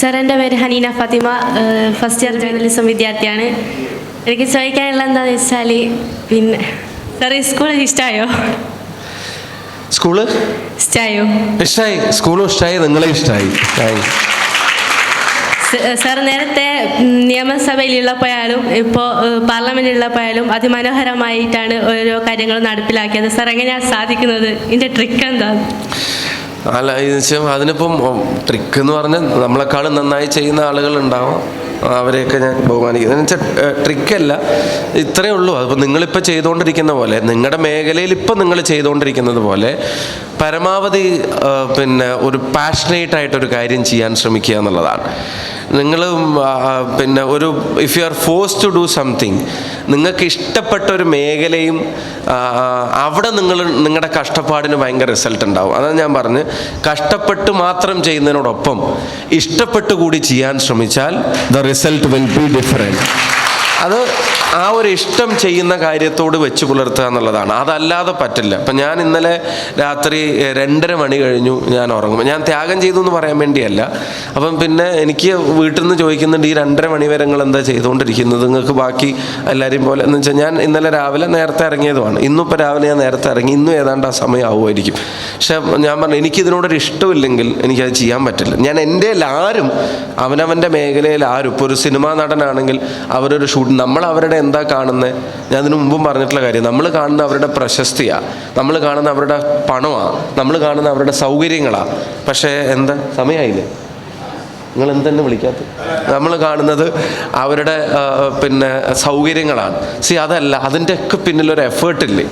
Sir എന്റെ പേര് Haneena Fathima. First year journalism വിദ്യാർത്ഥിയാണ്. എനിക്ക് ചോദിക്കാനുള്ള എന്താണെന്ന് വെച്ചാൽ പിന്നെ സാർ ഈ സ്കൂൾ ഇഷ്ടമായോ സ്കൂൾ ഇഷ്ടമായോ ഇഷ്ടമായി സ്കൂളും ഇഷ്ടമായി നിങ്ങളെ ഇഷ്ടമായി സാർ നേരത്തെ നിയമസഭയിലുള്ളപ്പോയാലും ഇപ്പോൾ പാർലമെന്റിലുള്ളപ്പോയാലും അതിമനോഹരമായിട്ടാണ് ഓരോ കാര്യങ്ങളും നടപ്പിലാക്കിയത്. സാർ എങ്ങനെയാണ് സാധിക്കുന്നത്? ഇതിന്റെ ട്രിക്ക് എന്താണ് അല്ല വെച്ചാൽ അതിനിപ്പം ട്രിക്ക് എന്ന് പറഞ്ഞാൽ നമ്മളെക്കാളും നന്നായി ചെയ്യുന്ന ആളുകൾ ഉണ്ടാവും അവരെയൊക്കെ ഞാൻ ബഹുമാനിക്കുന്നു എന്ന് വെച്ചാൽ ട്രിക്കല്ല ഇത്രയേ ഉള്ളൂ. അതിപ്പോൾ നിങ്ങളിപ്പോൾ ചെയ്തുകൊണ്ടിരിക്കുന്ന പോലെ നിങ്ങളുടെ മേഖലയിൽ ഇപ്പം നിങ്ങൾ ചെയ്തുകൊണ്ടിരിക്കുന്നത് പോലെ പരമാവധി പിന്നെ ഒരു പാഷനേറ്റ് ആയിട്ടൊരു കാര്യം ചെയ്യാൻ ശ്രമിക്കുക എന്നുള്ളതാണ്. നിങ്ങൾ പിന്നെ ഒരു if you are force to do something നിങ്ങൾക്ക് ഇഷ്ടപ്പെട്ട ഒരു മേഖലയും അവിടെ നിങ്ങൾ നിങ്ങളുടെ കഷ്ടപ്പാടിന് ഭയങ്കര റിസൾട്ട് ഉണ്ടാവും. അതാണ് ഞാൻ പറഞ്ഞ് കഷ്ടപ്പെട്ട് മാത്രം ചെയ്യുന്നതിനോടൊപ്പം ഇഷ്ടപ്പെട്ട് കൂടി ചെയ്യാൻ ശ്രമിച്ചാൽ the result will be different അത് ആ ഒരു ഇഷ്ടം ചെയ്യുന്ന കാര്യത്തോട് വെച്ച് പുലർത്തുക എന്നുള്ളതാണ്. അതല്ലാതെ പറ്റില്ല. അപ്പം ഞാൻ ഇന്നലെ രാത്രി രണ്ടര മണി കഴിഞ്ഞു ഞാൻ ഉറങ്ങും. ഞാൻ ത്യാഗം ചെയ്തു എന്ന് പറയാൻ വേണ്ടിയല്ല. അപ്പം പിന്നെ എനിക്ക് വീട്ടിൽ നിന്ന് ചോദിക്കുന്നുണ്ട് ഈ രണ്ടര മണി വരെ നിങ്ങൾ എന്താ ചെയ്തുകൊണ്ടിരിക്കുന്നത്? നിങ്ങൾക്ക് ബാക്കി എല്ലാവരെയും പോലെ? എന്ന് വെച്ചാൽ ഞാൻ ഇന്നലെ രാവിലെ നേരത്തെ ഇറങ്ങിയതുമാണ്. ഇന്നിപ്പോൾ രാവിലെ ഞാൻ നേരത്തെ ഇറങ്ങി ഇന്നും ഏതാണ്ട് ആ സമയം ആവുമായിരിക്കും. പക്ഷെ ഞാൻ പറഞ്ഞു എനിക്കിതിനോടൊരു ഇഷ്ടമില്ലെങ്കിൽ എനിക്കത് ചെയ്യാൻ പറ്റില്ല. ഞാൻ എന്റെ ആരും അവനവന്റെ മേഖലയിൽ ആരും ഇപ്പോൾ ഒരു സിനിമാ നടനാണെങ്കിൽ അവരൊരു ഷൂട്ട് നമ്മൾ അവരുടെ എന്താ കാണുന്നത് ഞാൻ അതിനു മുമ്പും പറഞ്ഞിട്ടുള്ള കാര്യം. നമ്മൾ കാണുന്ന അവരുടെ പ്രശസ്തിയാണ് നമ്മൾ കാണുന്ന അവരുടെ പണമാണ് നമ്മൾ കാണുന്ന അവരുടെ സൗകര്യങ്ങളാണ് പക്ഷേ എന്താ? സമയമായില്ലേ നിങ്ങൾ എന്തെന്നെ വിളിക്കാത്ത? നമ്മൾ കാണുന്നത് അവരുടെ പിന്നെ സൗകര്യങ്ങളാണ്. സി അതല്ല. അതിന്റെയൊക്കെ പിന്നിലൊരു എഫേർട്ടില്ലേ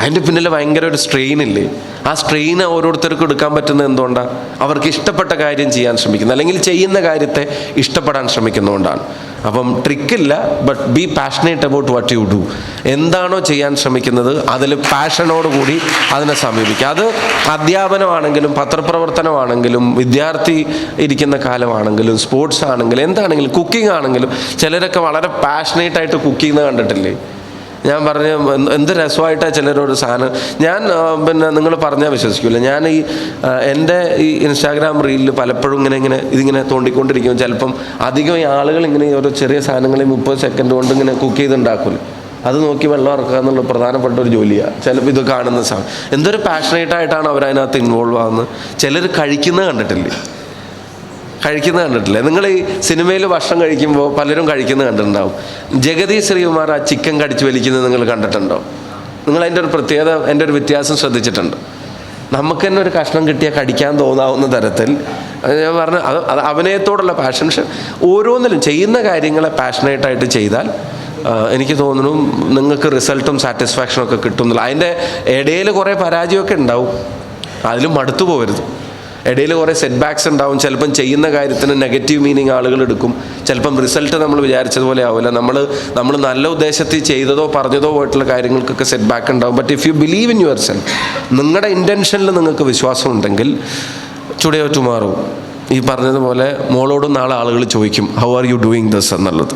അതിന്റെ പിന്നിൽ ഭയങ്കര ഒരു സ്ട്രെയിൻ ഇല്ലേ? ആ സ്ട്രെയിൻ ഓരോരുത്തർക്കും എടുക്കാൻ പറ്റുന്നത് എന്തുകൊണ്ടാണ് അവർക്ക് ഇഷ്ടപ്പെട്ട കാര്യം ചെയ്യാൻ ശ്രമിക്കുന്നത് അല്ലെങ്കിൽ ചെയ്യുന്ന കാര്യത്തെ ഇഷ്ടപ്പെടാൻ ശ്രമിക്കുന്നതുകൊണ്ടാണ്. അപ്പം ട്രിക്കില്ല but be passionate about what you do എന്താണോ ചെയ്യാൻ ശ്രമിക്കുന്നത് അതിൽ പാഷനോടുകൂടി അതിനെ സമീപിക്കുക. അത് അധ്യാപനമാണെങ്കിലും പത്രപ്രവർത്തനമാണെങ്കിലും വിദ്യാർത്ഥി ഇരിക്കുന്ന കാലമാണെങ്കിലും സ്പോർട്സ് ആണെങ്കിലും എന്താണെങ്കിലും കുക്കിംഗ് ആണെങ്കിലും ചിലരൊക്കെ വളരെ പാഷനേറ്റ് ആയിട്ട് കുക്ക് ചെയ്യുന്നത് കണ്ടിട്ടില്ലേ? ഞാൻ പറഞ്ഞ എന്ത് രസമായിട്ടാ രസമായിട്ടാണ് ചിലരൊരു സാധനം ഞാൻ പിന്നെ നിങ്ങൾ പറഞ്ഞാൽ വിശ്വസിക്കില്ല ഞാൻ ഈ എന്റെ ഈ ഇൻസ്റ്റാഗ്രാം റീലിൽ പലപ്പോഴും ഇങ്ങനെ ഇങ്ങനെ ഇതിങ്ങനെ തോണ്ടിക്കൊണ്ടിരിക്കും. ചിലപ്പം അധികം ഈ ആളുകൾ ഇങ്ങനെ ഓരോ ചെറിയ സാധനങ്ങളെ മുപ്പത് സെക്കൻഡ് കൊണ്ട് ഇങ്ങനെ കുക്ക് ചെയ്തുണ്ടാക്കില്ല അത് നോക്കി വെള്ളം ഇറക്കുക എന്നുള്ള പ്രധാനപ്പെട്ട ഒരു ജോലിയാണ് ചിലപ്പോൾ ഇത് കാണുന്ന സാധനം എന്തൊരു പാഷനേറ്റ് ആയിട്ടാണ് അവരതിനകത്ത് ഇൻവോൾവ് ആകുന്നത് ചിലർ കഴിക്കുന്നത് കണ്ടിട്ടില്ലേ? കഴിക്കുന്നത് കണ്ടിട്ടില്ലേ? നിങ്ങൾ ഈ സിനിമയിൽ ഭക്ഷണം കഴിക്കുമ്പോൾ പലരും കഴിക്കുന്നത് കണ്ടിട്ടുണ്ടാവും. ജഗതി ശ്രീകുമാർ ആ ചിക്കൻ കടിച്ചു വലിക്കുന്നത് നിങ്ങൾ കണ്ടിട്ടുണ്ടോ? നിങ്ങൾ അതിന്റെ ഒരു പ്രത്യേകത എന്റെ ഒരു വ്യത്യാസം ശ്രദ്ധിച്ചിട്ടുണ്ട്. നമുക്ക് തന്നെ ഒരു കഷ്ണം കിട്ടിയാൽ കടിക്കാൻ തോന്നാവുന്ന തരത്തിൽ ഞാൻ പറഞ്ഞ അത് അഭിനയത്തോടുള്ള പാഷൻ പക്ഷെ ഓരോന്നിലും ചെയ്യുന്ന കാര്യങ്ങളെ പാഷനേറ്റായിട്ട് ചെയ്താൽ എനിക്ക് തോന്നുന്നു നിങ്ങൾക്ക് റിസൾട്ടും സാറ്റിസ്ഫാക്ഷനും ഒക്കെ കിട്ടുന്നില്ല അതിന്റെ ഇടയിൽ കുറേ പരാജയമൊക്കെ ഉണ്ടാവും. അതിലും മടുത്തു പോകരുത്. ഇടയിൽ കുറേ സെറ്റ് ബാക്സ് ഉണ്ടാവും. ചിലപ്പം ചെയ്യുന്ന കാര്യത്തിന് നെഗറ്റീവ് മീനിങ് ആളുകൾ എടുക്കും. ചിലപ്പം റിസൾട്ട് നമ്മൾ വിചാരിച്ചതുപോലെ ആവില്ല. നമ്മൾ നമ്മൾ നല്ല ഉദ്ദേശത്തിൽ ചെയ്തതോ പറഞ്ഞതോ പോയിട്ടുള്ള കാര്യങ്ങൾക്കൊക്കെ സെറ്റ് ബാക്ക് ഉണ്ടാവും. But if you believe in yourself നിങ്ങളുടെ ഇന്റൻഷനിൽ നിങ്ങൾക്ക് വിശ്വാസം ഉണ്ടെങ്കിൽ ടുഡേ ടുമാറോ ഈ പറഞ്ഞതുപോലെ മോളോടും നാളെ ആളുകൾ ചോദിക്കും how are you doing this എന്നുള്ളത്.